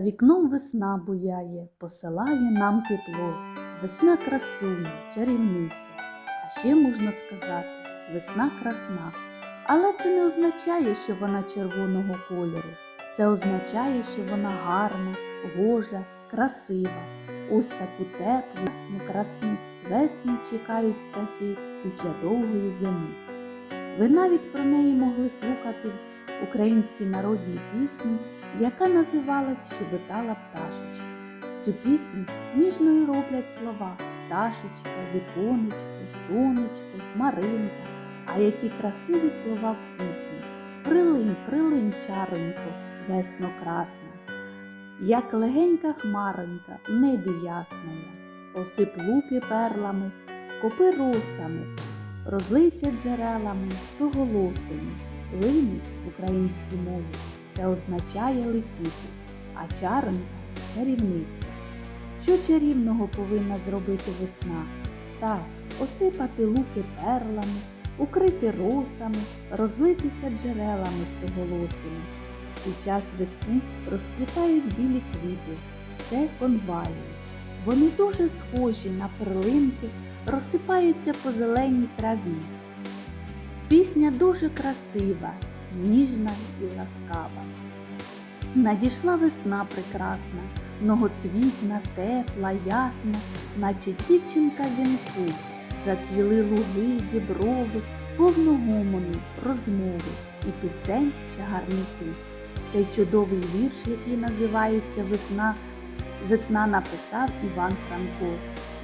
вікном весна буяє, посилає нам тепло. Весна красуня, чарівниця. А ще можна сказати, весна красна. Але це не означає, що вона червоного кольору. Це означає, що вона гарна, гожа, красива. Ось таку теплу, ясну, красну весну чекають птахи після довгої зими. Ви навіть про неї могли слухати в українській народній пісні, яка називалась Щебетала пташечка. Цю пісню ніжною роблять слова пташечка, віконечко, сонечко, хмаринка. А які красиві слова в пісні. Прилинь, прилинь, чаронько, весно красна. Як легенька хмаронька в небі ясная, осип луки перлами, копи росами, розлийся джерелами стоголосими, линуть в українській мові. Це означає летіти, а чаронька чарівниця. Що чарівного повинна зробити весна? Так, осипати луки перлами, укрити росами, розлитися джерелами стоголосими. Під час весни розквітають білі квіти. Це конвалії. Вони дуже схожі на перлинки, розсипаються по зеленій траві. Пісня дуже красива, ніжна і ласкава. Надійшла весна прекрасна, многоцвітна, тепла, ясна, наче дівчинка вінку. Зацвіли луги, діброви, повно гомону, розмови і пісень чагарники. Цей чудовий вірш, який називається Весна, Весна написав Іван Франко.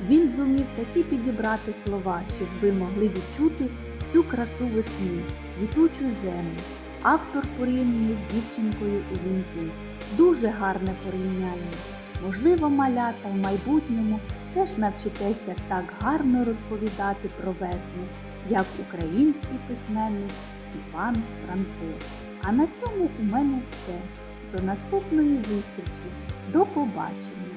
Він зумів такі підібрати слова, щоб ви могли відчути цю красу весни, квітучу землю. Автор порівнює з дівчинкою у вінку. Дуже гарне порівняння. Можливо, малята в майбутньому теж навчитеся так гарно розповідати про весну, як український письменник Іван Франко. А на цьому у мене все. До наступної зустрічі. До побачення!